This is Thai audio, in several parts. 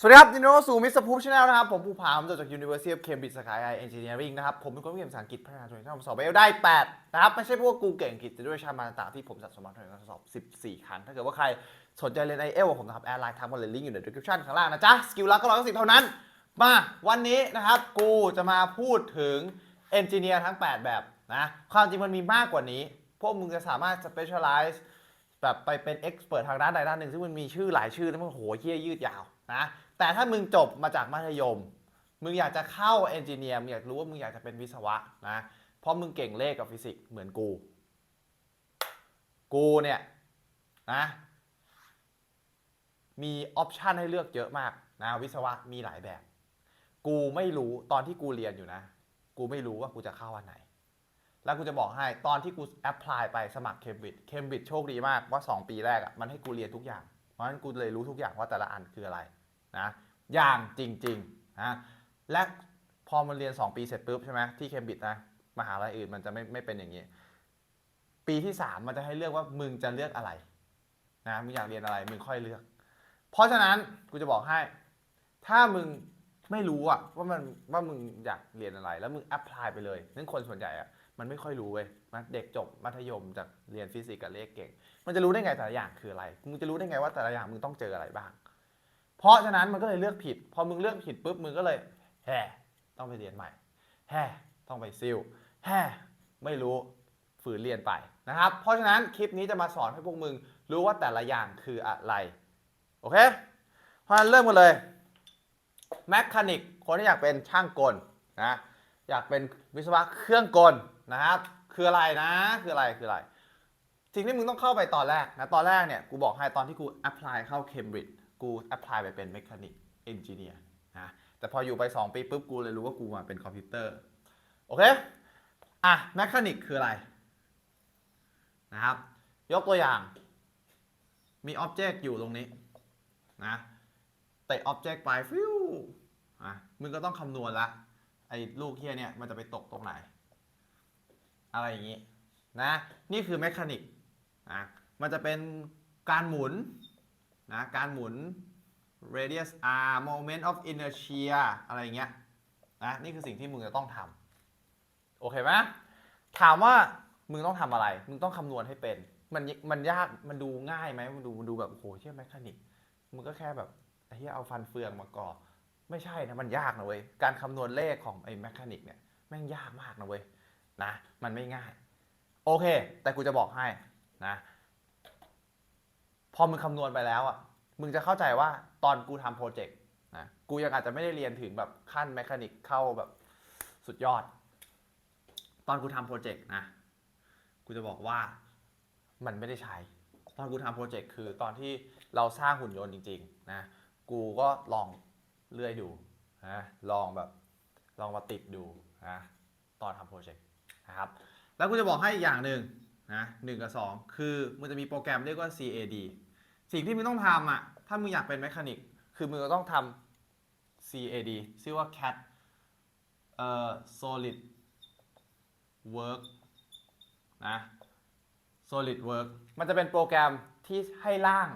สวัสดีครับยินดีต้อนรับสู่มิสเตอร์พูฟชาแนลนะครับ ผมภูผาผมจบจาก University of Cambridge สาขา AI Engineering นะครับ ผมเป็นคนที่เรียนภาษาอังกฤษพัฒนาตัวเองทำสอบไปได้ 8 นะครับ ไม่ใช่เพราะว่ากูเก่งอังกฤษแต่ด้วยวิชามาต่างที่ผมสะสมมาในการสอบ 14 ครั้ง ถ้าเกิดว่าใครสนใจเรียน i อ l ผมนะครับแอดไลน์ทางบนเลยลิงก์อยู่ใน description ข้างล่างนะจ๊ะ สกิลลักก็ร้อยสิบเท่านั้น มาวันนี้นะครับกูจะมาพูดถึง Engineer ทั้ง 8 แบบนะความจริงมันมีมากกว่านี้ พวกมึงจะสามารถ specialize แบบไปเป็นเอ็กซ์เพรสทางด้านใดด้านหนึ่ง ซึ่งมันมีชื่อหลายชื่อแล้วมันโหเฮี้ยยืดยาวนะแต่ถ้ามึงจบมาจากมัธยม มึงอยากจะเข้าเอนจิเนียร์มึงอยากรู้ว่ามึงอยากจะเป็นวิศวะนะเพราะมึงเก่งเลขกับฟิสิกส์เหมือนกู กูเนี่ยนะมีออปชันให้เลือกเยอะมากนะวิศวะมีหลายแบบ กูไม่รู้ตอนที่กูเรียนอยู่นะ กูไม่รู้ว่ากูจะเข้าอันไหน แล้วกูจะบอกให้ตอนที่กูแอพพลายไปสมัครเคมบริดจ์เคมบริดจ์โชคดีมากว่า 2 ปีแรกอะ่ะมันให้กูเรียนทุกอย่าง เพราะฉะนั้นกูเลยรู้ทุกอย่างว่าแต่ละอันคืออะไรนะอย่างจริงๆนะและพอมันเรียน 2 ปีเสร็จปุ๊บใช่ไหมที่เคมบริดจ์นะมหาลัยอื่นมันจะไม่ไม่เป็นอย่างนี้ ปีที่ 3 มันจะให้เลือกว่ามึงจะเลือกอะไรนะมึงอยากเรียนอะไรมึงค่อยเลือก เพราะฉะนั้นกูจะบอกให้ ถ้ามึงไม่รู้อะว่ามันว่ามึงอยากเรียนอะไร แล้วมึงแอพพลายไปเลยนั่นคนส่วนใหญ่อะ มันไม่ค่อยรู้เว้ยมันเด็กจบมัธยมจากเรียนฟิสิกส์กับเลขเก่ง มันจะรู้ได้ไงแต่ละอย่างคืออะไร มึงจะรู้ได้ไงว่าแต่ละอย่างมึงต้องเจออะไรบ้าง เพราะฉะนั้นมันก็เลยเลือกผิด พอมึงเลือกผิดปุ๊บมึงก็เลยแห่ต้องไปเรียนใหม่แห่ต้องไปซิลแห่ไม่รู้ฝืนเรียนไปนะครับ เพราะฉะนั้นคลิปนี้จะมาสอนให้พวกมึงรู้ว่าแต่ละอย่างคืออะไร โอเค เพราะฉะนั้นเริ่มกันเลยแมคคานิกคนที่อยากเป็นช่างกลนะ อยากเป็นวิศวะเครื่องกล นะครับ คืออะไรนะ คืออะไร คืออะไร สิ่งที่มึงต้องเข้าไปตอนแรกนะ ตอนแรกเนี่ย กูบอกให้ตอนที่กู apply เข้า Cambridge กู apply ไปเป็น mechanic engineer นะ แต่พออยู่ไป 2 ปีปุ๊บ กูเลยรู้ว่ากูมาเป็นคอมพิวเตอร์ โอเค อะ mechanic คืออะไร นะครับ ยกตัวอย่าง มี object อยู่ตรงนี้นะเตะ object ไปฟิวอะมึงก็ต้องคำนวณละไอ้ลูกเฮียเนี่ยมันจะไปตกตรงไหน อะไรอย่างนี้นะนี่คือแมคานิกนะมันจะเป็นการหมุนนะการหมุน radius r moment of inertia อะไรอย่างเงี้ยนะนี่คือสิ่งที่มึงจะต้องทำโอเคไหมถามว่ามึงต้องทำอะไร มึงต้องคำนวณให้เป็น มันมันยากมันดูง่ายไหมมันดูมันดูแบบโอ้โหเชื่อแมคานิกมึงก็แค่แบบไอ้เฮียเอาฟันเฟืองมาก่อไม่ใช่นะมันยากนะเว้ยการคำนวณเลขของไอ้แมคานิกเนี่ยแม่งยากมากนะเว้ย นะมันไม่ง่าย โอเค แต่กูจะบอกให้นะ พอมึงคำนวณไปแล้วอะมึงจะเข้าใจว่าตอนกูทำโปรเจกต์นะกูยังอาจจะไม่ได้เรียนถึงแบบขั้นแมคานิกเข้าแบบสุดยอด ตอนกูทำโปรเจกต์นะกูจะบอกว่ามันไม่ได้ใช้ ตอนกูทำโปรเจกต์คือตอนที่เราสร้างหุ่นยนต์จริงๆนะกูก็ลองเลื่อยดูนะลองแบบลองมาติดดูนะตอนทำโปรเจกต์ นะครับแล้วกูจะบอกให้อีกอย่างหนึ่งนะหนึ่งกับสองคือมันจะมีโปรแกรมเรียกว่า CAD สิ่งที่มึงต้องทำอะถ้ามึงอยากเป็นแมคานิกคือมึงก็ต้องทำ CAD ชื่อว่า CAD เอ่อ Solid Work นะ Solid Work มันจะเป็นโปรแกรมที่ให้ร่าง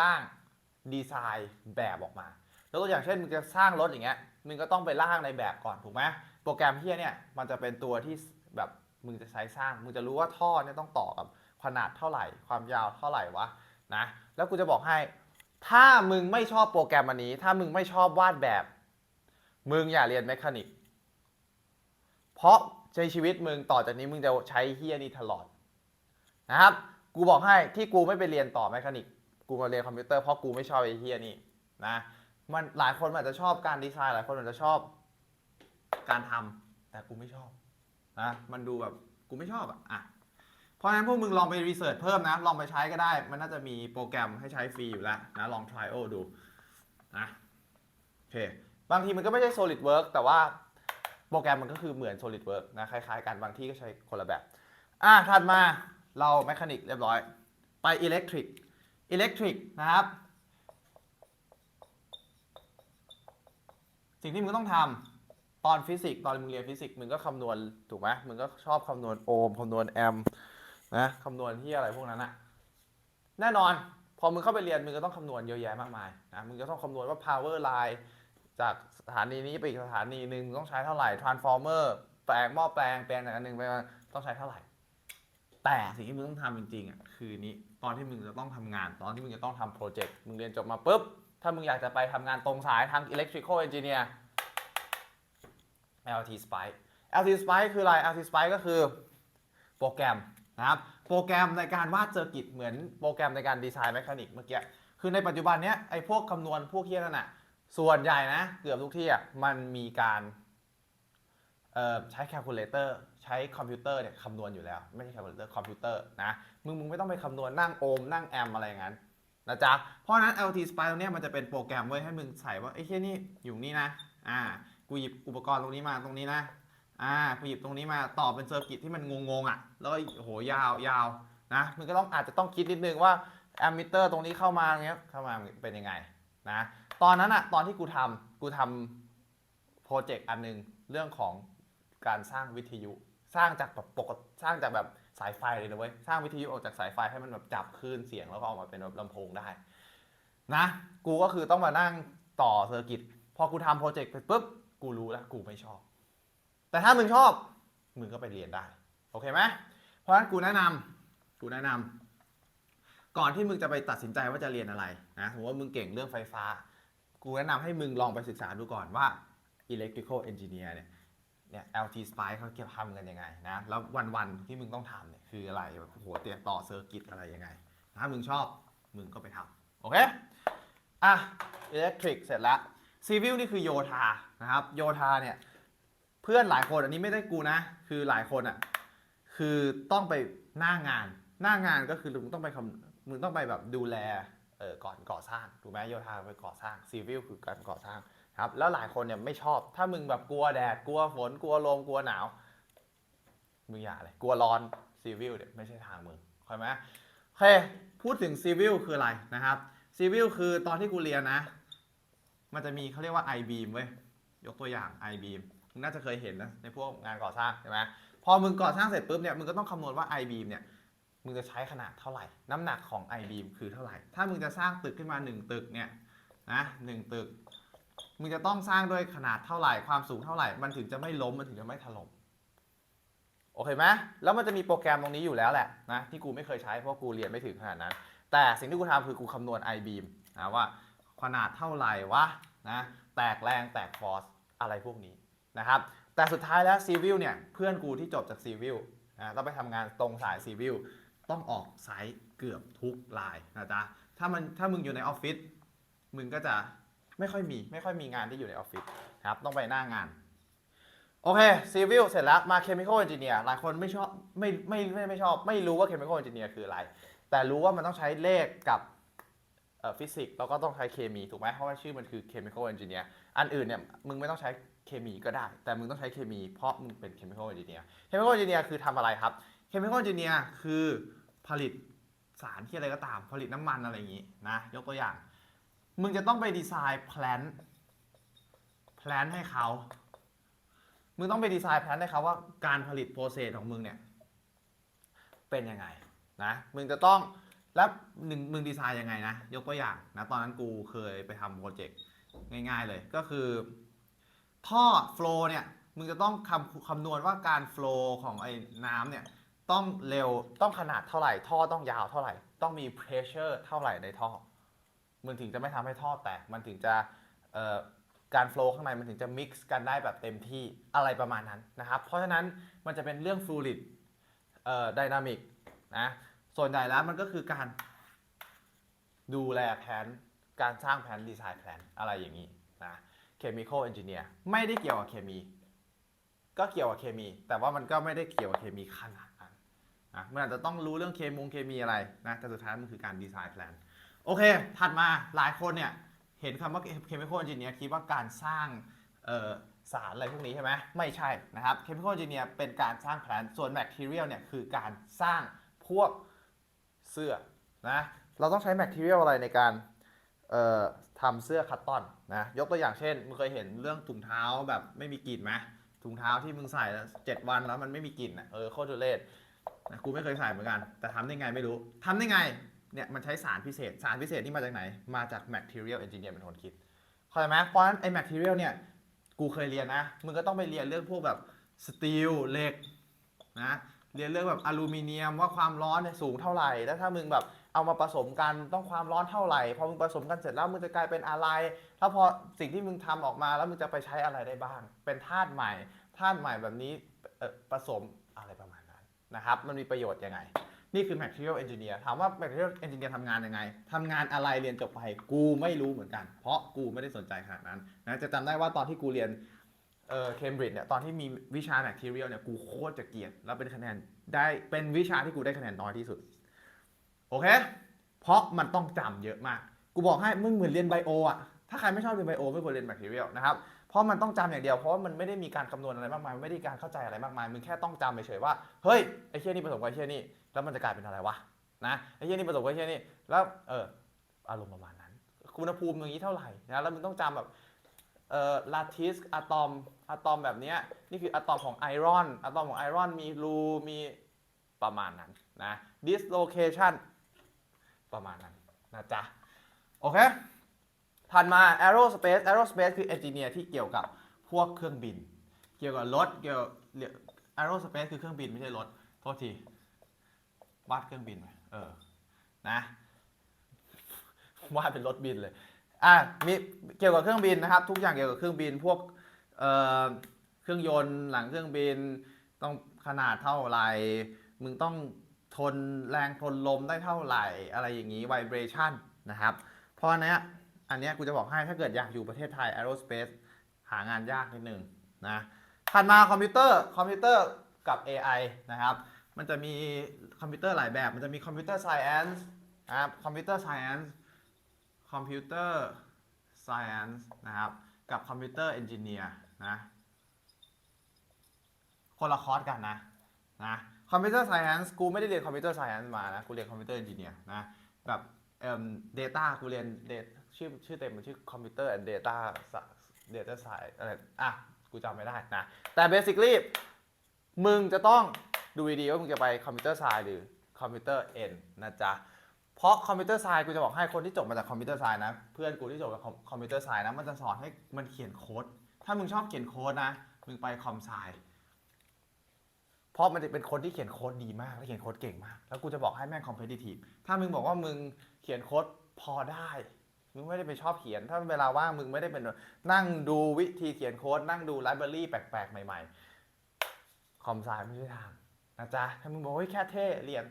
ร่างดีไซน์แบบออกมา แล้วตัวอย่างเช่นมึงจะสร้างรถอย่างเงี้ยมึงก็ต้องไปร่างในแบบก่อนถูกไหม โปรแกรมเฮียเนี่ยมันจะเป็นตัวที่แบบมึงจะใช้สร้าง มึงจะรู้ว่าท่อเนี่ยต้องต่อกับขนาดเท่าไหร่ ความยาวเท่าไหร่วะนะ แล้วกูจะบอกให้ ถ้ามึงไม่ชอบโปรแกรมอันนี้ ถ้ามึงไม่ชอบวาดแบบ มึงอย่าเรียนแมคานิก เพราะในชีวิตมึงต่อจากนี้มึงจะใช้เฮียนี้ตลอดนะครับ กูบอกให้ที่กูไม่ไปเรียนต่อแมคานิก กูมาเรียนคอมพิวเตอร์เพราะกูไม่ชอบไอ้เฮียนี่นะ มันหลายคนอาจจะชอบการดีไซน์ หลายคนอาจจะชอบ การทำแต่กูไม่ชอบนะมันดูแบบกูไม่ชอบอะอะเพราะฉะนั้นพวกมึงลองไปรีเสิร์ชเพิ่มนะ ลองไปใช้ก็ได้ มันน่าจะมีโปรแกรมให้ใช้ฟรีอยู่แล้วนะ ลอง trial ดูนะโอเค บางทีมันก็ไม่ใช่ solid work แต่ว่าโปรแกรมมันก็คือเหมือน solid work นะ คล้ายๆกัน บางที่ก็ใช้คนละแบบ อะ ถัดมาเราแมคานิกเรียบร้อย ไปอิเล็กทริกอิเล็กทริกนะครับ สิ่งที่มึงต้องทำ ตอนฟิสิกส์ตอนมึงเรียนฟิสิกส์มึงก็คำนวณถูกไหมมึงก็ชอบคำนวณโอห์มคำนวณแอมป์นะคำนวณที่อะไรพวกนั้นอะแน่นอน พอมึงเข้าไปเรียนมึงก็ต้องคำนวณเยอะแยะมากมายนะมึงก็ต้องคำนวณว่า power line จากสถานีนี้ไปอีกสถานีหนึ่งต้องใช้เท่าไหร่ transformer แปลงหม้อแปลงแปลงจากอันหนึ่งไปต้องใช้เท่าไหร่ แต่สิ่งที่มึงต้องทำจริงๆอะคือนี้ตอนที่มึงจะต้องทำงาน ตอนที่มึงจะต้องทำโปรเจกต์มึงเรียนจบมาปุ๊บถ้ามึงอยากจะไปทำงานตรงสายทาง electrical engineer LT Spice LT Spice คืออะไร LT Spice ก็คือโปรแกรมนะครับ โปรแกรมในการวาดเซอร์กิตเหมือนโปรแกรมในการดีไซน์แมคานิกเมื่อกี้ คือในปัจจุบันเนี้ยไอ้พวกคำนวณพวกเฮียนั่นน่ะ ส่วนใหญ่นะ เกือบทุกที่อะมันมีการใช้แคลคูลเลเตอร์ใช้คอมพิวเตอร์เนี่ยคำนวณอยู่แล้ว ไม่ใช่แคลคูลเลเตอร์คอมพิวเตอร์นะมึงมึงไม่ต้องไปคำนวณนั่งโอห์มนั่งแอมอะไรอย่างนั้นนะจ๊ะเพราะนั้น LT Spice ตรงเนี้ยมันจะเป็นโปรแกรมไว้ให้มึงใส่ว่าไอ้เฮียนี่อยู่นี่นะอ่า กูหยิบอุปกรณ์ตรงนี้มาตรงนี้นะอ่ากูหยิบตรงนี้มาต่อเป็นเซอร์กิตที่มันงงๆอะ แล้วก็โหยาวยาวนะมันก็ต้องอาจจะต้องคิดนิดนึงว่าแอมมิเตอร์ตรงนี้เข้ามาเงี้ยเข้ามาเป็นยังไงนะตอนนั้นอะตอนที่กูทำกูทำโปรเจกต์อันหนึงเรื่องของการสร้างวิทยุสร้างจากแบบปกติสร้างจากแบบสายไฟเลยนะเว้ยสร้างวิทยุออกจากสายไฟให้มันแบบจับคลื่นเสียงแล้วก็ออกมาเป็นแบบลำโพงได้นะ กูก็คือต้องมานั่งต่อเซอร์กิตพอกูทำโปรเจกต์ไปปุ๊บ กูรู้แล้วกูไม่ชอบ แต่ถ้ามึงชอบ มึงก็ไปเรียนได้ โอเคไหมเพราะฉะนั้นกูแนะนำกูแนะนำก่อนที่มึงจะไปตัดสินใจว่าจะเรียนอะไรนะสมมติว่ามึงเก่งเรื่องไฟฟ้า กูแนะนำให้มึงลองไปศึกษาดูก่อนว่า electrical engineer เนี่ยเนี่ย LT Spice เขาเก็บทำกันยังไงนะ แล้ววันๆที่มึงต้องทำเนี่ยคืออะไรโอ้โหเตียต่อเซอร์กิตอะไรยังไง ถ้ามึงชอบ มึงก็ไปทำโอเค อะ electric เสร็จแล้ว civil นี่คือโยธานะครับ โยธาเนี่ยเพื่อนหลายคนอันนี้ไม่ได้กูนะ คือหลายคนอะคือต้องไปหน้างาน หน้างานก็คือมึงต้องไปคำมึงต้องไปแบบดูแลเออก่อนก่อสร้างถูกไหมโยธาไปก่อสร้างซีวิลคือการก่อสร้างครับแล้วหลายคนเนี่ยไม่ชอบ ถ้ามึงแบบกลัวแดดกลัวฝนกลัวลมกลัวหนาวมึงอย่าเลยกลัวร้อนซีวิลเนี่ยไม่ใช่ทางมึงเข้าไหมโอเคพูดถึงซีวิลคืออะไรนะครับซีวิลคือตอนที่กูเรียนนะ มันจะมีเขาเรียกว่า I beam เว้ย ยกตัวอย่าง I beam มึงน่าจะเคยเห็นนะในพวกงานก่อสร้างใช่ไหมพอมึงก่อสร้างเสร็จปุ๊บเนี่ยมึงก็ต้องคำนวณว่า I beam เนี่ยมึงจะใช้ขนาดเท่าไหร่ น้ำหนักของ I beam คือเท่าไหร่ ถ้ามึงจะสร้างตึกขึ้นมา 1 ตึกเนี่ยนะหนึ่งตึก มึงจะต้องสร้างด้วยขนาดเท่าไหร่ความสูงเท่าไหร่ มันถึงจะไม่ล้มมันถึงจะไม่ถล่มโอเคไหมแล้วมันจะมีโปรแกรมตรงนี้อยู่แล้วแหละนะที่กูไม่เคยใช้เพราะกูเรียนไม่ถึงขนาดนั้น แต่สิ่งที่กูทำคือกูคำนวณ I beam นะว่า ขนาดเท่าไหร่วะนะแตกแรงแตกฟอร์สอะไรพวกนี้นะครับแต่สุดท้ายแล้วซีวิลเนี่ยเพื่อนกูที่จบจากซีวิลนะต้องไปทำงานตรงสายซีวิลต้องออกไซต์เกือบทุกลายนะจ๊ะถ้ามันถ้ามึงอยู่ในออฟฟิศมึงก็จะไม่ค่อยมีไม่ค่อยมีงานที่อยู่ในออฟฟิศครับต้องไปหน้างานโอเคซีวิลเสร็จแล้วมาเคมีคอลเอนจิเนียร์หลายคนไม่ชอบไม่ไม่ไม่ไม่ชอบ ไม่รู้ว่าเคมีคอลเอนจิเนียร์คืออะไร แต่รู้ว่ามันต้องใช้เลขกับ ฟิสิกส์แล้วก็ต้องใช้เคมีถูกไหมเพราะว่าชื่อมันคือ chemical engineer อันอื่นเนี่ยมึงไม่ต้องใช้เคมีก็ได้ แต่มึงต้องใช้เคมีเพราะมึงเป็น chemical engineer chemical engineer คือทำอะไรครับ chemical engineer คือผลิตสารที่อะไรก็ตาม ผลิตน้ำมันอะไรอย่างนี้นะยกตัวอย่าง มึงจะต้องไปดีไซน์แพลนแพลนให้เขา มึงต้องไปดีไซน์แพลนให้เขาว่าการผลิตโปรเซสของมึงเนี่ยเป็นยังไงนะ มึงจะต้อง แล้วหนึ่งมึงดีไซน์ยังไงนะ ยกตัวอย่างนะตอนนั้นกูเคยไปทำโปรเจกต์ง่ายๆเลยก็คือ ท่อโฟล์เนี่ยมึงจะต้องคำคำนวณว่าการโฟล์ของไอ้น้ำเนี่ยต้องเร็วต้องขนาดเท่าไหร่ ท่อต้องยาวเท่าไหร่ ต้องมี pressure เท่าไหร่ในท่อ มันถึงจะไม่ทำให้ท่อแตก มันถึงจะเอ่อการโฟล์ข้างในมันถึงจะ mix กันได้แบบเต็มที่อะไรประมาณนั้นนะครับ เพราะฉะนั้นมันจะเป็นเรื่อง fluid เอ่อ dynamic นะ ส่วนใหญ่แล้วมันก็คือการดูแลแผน การสร้างแผนดีไซน์แผนอะไรอย่างนี้นะ chemical engineer ไม่ได้เกี่ยวกับเคมี ก็เกี่ยวกับเคมี แต่ว่ามันก็ไม่ได้เกี่ยวกับเคมีขนาดนั้นนะมันอาจจะต้องรู้เรื่องเคมงเคมีอะไรนะแต่สุดท้ายมันคือการดีไซน์แผนโอเค ถัดมาหลายคนเนี่ยเห็นคำว่า chemical engineer คิดว่าการสร้างสารอะไรพวกนี้ใช่ไหมไม่ใช่นะครับ chemical engineer เป็นการสร้างแผนส่วน material เนี่ยคือการสร้างพวก เสื้อนะ เราต้องใช้ material อะไรในการทำเสื้อคัตตอนนะยกตัวอย่างเช่นมึงเคยเห็นเรื่องถุงเท้าแบบไม่มีกลิ่นไหมถุงเท้าที่มึงใส่แล้วเจ็ดวันแล้วมันไม่มีกลิ่นอะเออโคตรทุเรศนะกูไม่เคยใส่เหมือนกัน แต่ทำได้ไงไม่รู้ทำได้ไงเนี่ยมันใช้สารพิเศษ สารพิเศษที่มาจากไหน มาจาก material engineer เป็นคนคิดเข้าใจไหมเพราะฉะนั้นไอ้ material เนี่ยกูเคยเรียนนะมึงก็ต้องไปเรียนเรื่องพวกแบบสตีลเหล็กนะ เรียนเรื่องแบบอลูมิเนียมว่าความร้อนเนี่ยสูงเท่าไหร่ แล้วถ้ามึงแบบเอามาผสมกันต้องความร้อนเท่าไหร่ พอมึงผสมกันเสร็จแล้วมึงจะกลายเป็นอะไร แล้วพอสิ่งที่มึงทำออกมาแล้วมึงจะไปใช้อะไรได้บ้าง เป็นธาตุใหม่ ธาตุใหม่แบบนี้เออผสมอะไรประมาณนั้นนะครับ มันมีประโยชน์ยังไง นี่คือ material engineer ถามว่า material engineer ทำงานยังไงทำงานอะไรเรียนจบไป กูไม่รู้เหมือนกัน เพราะกูไม่ได้สนใจขนาดนั้นนะ จะจำได้ว่าตอนที่กูเรียน เออเคมบริดจ์เนี่ยตอนที่มีวิชา material เนี่ยกูโคตรจะเกลียดแล้วเป็นคะแนนได้เป็นวิชาที่กูได้คะแนนน้อยที่สุด โอเค เพราะมันต้องจำเยอะมาก กูบอกให้มึงเหมือนเรียนไบโออะถ้าใครไม่ชอบเรียนไบโอไม่ควรเรียน material นะครับเพราะมันต้องจำอย่างเดียวเพราะว่ามันไม่ได้มีการคำนวณอะไรมากมายไม่ได้การเข้าใจอะไรมากมายมึงแค่ต้องจำเฉยๆว่าเฮ้ยไอ้เชี่ยนี่ผสมกับไอ้เชี่ยนี่แล้วมันจะกลายเป็นอะไรวะนะไอ้เชี่ยนี่ผสมกับไอ้เชี่ยนี่แล้วเอออารมณ์ประมาณนั้นอุณหภูมิอย่างนี้เท่าไหร่นะแล้วมึงต้องจำแบบ เอ่อลาทิสอะตอมอะตอมแบบนี้นี่คืออะตอมของไอรอนอะตอมของไอรอนมีรูมีประมาณนั้นนะ dislocation ประมาณนั้นนะจ๊ะ โอเค ถัดมา aerospace aerospace คือ engineer ที่เกี่ยวกับพวกเครื่องบิน เกี่ยวกับรถเกี่ยว aerospace คือเครื่องบินไม่ใช่รถ โทษทีวาดเครื่องบินไว้เออนะวาดเป็นรถบินเลย อะมีเกี่ยวกับเครื่องบินนะครับ ทุกอย่างเกี่ยวกับเครื่องบินพวกเอ่อเครื่องยนต์หลังเครื่องบิน ต้องขนาดเท่าไหร่มึงต้องทนแรงทนลมได้เท่าไหร่ อะไรอย่างนี้ vibration นะครับ เพราะอันเนี้ยอันเนี้ยกูจะบอกให้ถ้าเกิดอยากอยู่ประเทศไทย aerospace หางานยากนิดนึงนะถัดมาคอมพิวเตอร์คอมพิวเตอร์กับ AI นะครับ มันจะมีคอมพิวเตอร์หลายแบบ มันจะมีคอมพิวเตอร์ science นะครับคอมพิวเตอร์ science คอมพิ วเตอร์ science นะครับ กับคอมพิวเตอร์เอนจิเนียร์นะคนละคอร์สกันนะนะคอมพิวเตอร์ไซแอนซ์กูไม่ได้เรียนคอมพิวเตอร์ไซแอนซ์มานะกูเรียนคอมพิวเตอร์เอนจิเนียร์นะแบบเอ่อ data กูเรียน data ชื่อชื่อเต็มมันชื่อคอมพิวเตอร์แอนด์ data data science อะไรอะกูจำไม่ได้นะแต่ basically มึงจะต้องดูดีๆว่ามึงจะไปคอมพิวเตอร์ไซหรือคอมพิวเตอร์เอ็นนะจ๊ะ เพราะคอมพิวเตอร์ไซน์กูจะบอกให้คนที่จบมาจากคอมพิวเตอร์ไซน์นะ เพื่อนกูที่จบจากคอมพิวเตอร์ไซน์นะ มันจะสอนให้มันเขียนโค้ด ถ้ามึงชอบเขียนโค้ดนะ มึงไปคอมไซน์เพราะมันจะเป็นคนที่เขียนโค้ดดีมากและเขียนโค้ดเก่งมาก แล้วกูจะบอกให้แม่งคอมเพลติทีฟถ้ามึงบอกว่ามึงเขียนโค้ดพอได้ มึงไม่ได้ไปชอบเขียน ถ้าเวลาว่างมึงไม่ได้เป็นนั่งดูวิธีเขียนโค้ดนั่งดูไลบรารีแปลกๆ ใหม่ๆ คอมไซน์ไม่ใช่ทางนะจ๊ะ ถ้ามึงบอกว่าเฮ้ยแค่เท่เรียน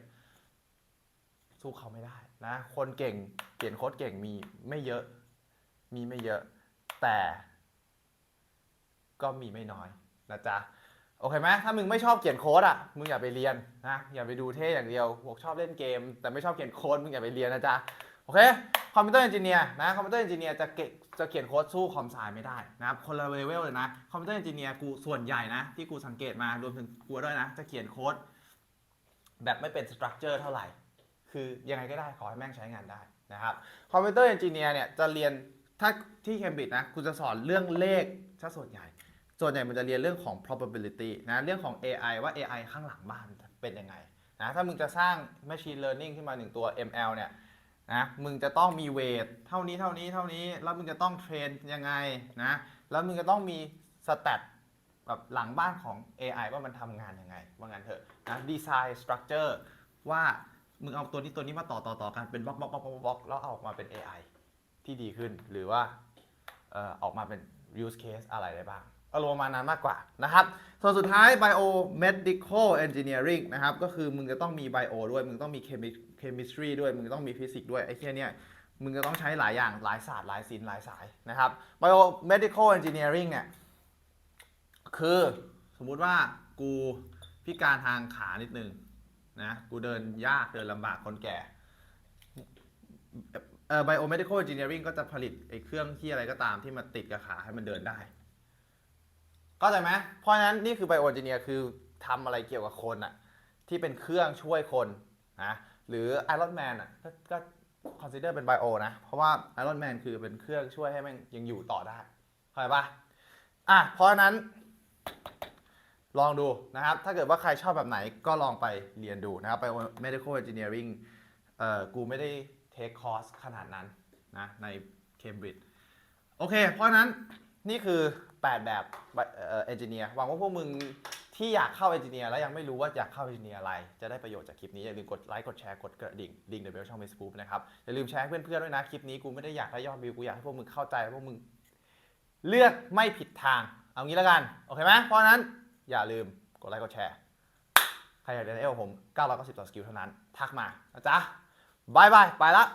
สู้เขาไม่ได้นะคนเก่งเขียนโค้ดเก่งมีไม่เยอะ มีไม่เยอะ แต่ก็มีไม่น้อยนะจ๊ะโอเคไหมถ้ามึงไม่ชอบเขียนโค้ดอะมึงอย่าไปเรียนนะอย่าไปดูเท่อย่างเดียวบอกชอบเล่นเกม แต่ไม่ชอบเขียนโค้ดมึงอย่าไปเรียนนะจ๊ะโอเคคอมพิวเตอร์เอนจิเนียร์นะคอมพิวเตอร์เอนจิเนียร์จะเก่งจะเขียนโค้ดสู้คอมไซไม่ได้นะครับคนละเลเวลเลยนะคอมพิวเตอร์เอนจิเนียร์กูส่วนใหญ่นะที่กูสังเกตมารวมถึงกูด้วยนะ จะเขียนโค้ดแบบไม่เป็นสตรัคเจอร์เท่าไหร่ คือยังไงก็ได้ขอให้แม่งใช้งานได้นะครับคอมพิวเตอร์เอนจิเนียร์เนี่ยจะเรียนถ้าที่เคมบริดจ์นะกูจะสอนเรื่องเลขซะส่วนใหญ่ ส่วนใหญ่มันจะเรียนเรื่องของ probability นะเรื่องของ AI ว่า AI ข้างหลังบ้านเป็นยังไงนะถ้ามึงจะสร้าง machine learning ขึ้นมาหนึ่งตัว ML เนี่ยนะมึงจะต้องมีเวทเท่านี้เท่านี้เท่านี้แล้วมึงจะต้องเทรนยังไงนะแล้วมึงจะต้องมี stat แบบหลังบ้านของ AI ว่ามันทำงานยังไงว่างั้นเถอะนะ design structure ว่า มึงเอาตัวนี้ตัวนี้มาต่อต่อต่อกันเป็นบล็อกบล็อกบล็อกบล็อกแล้วเอาออกมาเป็น AI ที่ดีขึ้นหรือว่าเอ่อออกมาเป็น use case อะไรได้บ้างอารมณ์ประมาณนั้นมากกว่านะครับ ส่วนสุดท้าย biomedical engineering นะครับ ก็คือมึงจะต้องมี bio ด้วย มึงต้องมี chemistry ด้วย มึงต้องมีฟิสิกส์ด้วย ไอ้แค่เนี้ยมึงจะต้องใช้หลายอย่าง หลายศาสตร์ หลายศิลป์ หลายสายนะครับ biomedical engineering เนี่ย คือสมมุติว่ากูพิการทางขานิดนึง นะกูเดินยากเดินลำบากคนแก่เอ่อ biomedical engineering ก็จะผลิตไอ้เครื่องที่อะไรก็ตามที่มาติดกับขาให้มันเดินได้เข้าใจไหมเพราะฉะนั้นนี่คือ bio engineer คือทำอะไรเกี่ยวกับคนอะที่เป็นเครื่องช่วยคนนะหรือ Iron Man อะก็ก็ consider เป็น bio นะ เพราะว่า Iron Man คือเป็นเครื่องช่วยให้มันยังอยู่ต่อได้เข้าใจปะอะเพราะฉะนั้น ลองดูนะครับ ถ้าเกิดว่าใครชอบแบบไหนก็ลองไปเรียนดูนะครับ bio medical engineering เออกูไม่ได้เทคคอร์สขนาดนั้นนะในเคมบริดจ์โอเค เพราะนั้นนี่คือ 8 แบบเอ่อเอนจิเนียร์หวังว่าพวกมึงที่อยากเข้าเอนจิเนียร์แล้วยังไม่รู้ว่าอยากเข้าเอนจิเนียร์อะไร จะได้ประโยชน์จากคลิปนี้ อย่าลืมกดไลค์กดแชร์กดกระดิ่งดิ่งเดบิวช่อง Facebook นะครับ อย่าลืมแชร์ให้เพื่อนๆด้วยนะ คลิปนี้กูไม่ได้อยากให้ยอดวิวกูอยากให้พวกมึงเข้าใจพวกมึง เลือกไม่ผิดทาง เอางี้แล้วกัน โอเคไหมเพราะนั้น อย่าลืมกดไลค์กดแชร์ ใครอยากเรียนเอลผม 990ต่อสกิลเท่านั้น ทักมานะจ๊ะบายบาย ไปละ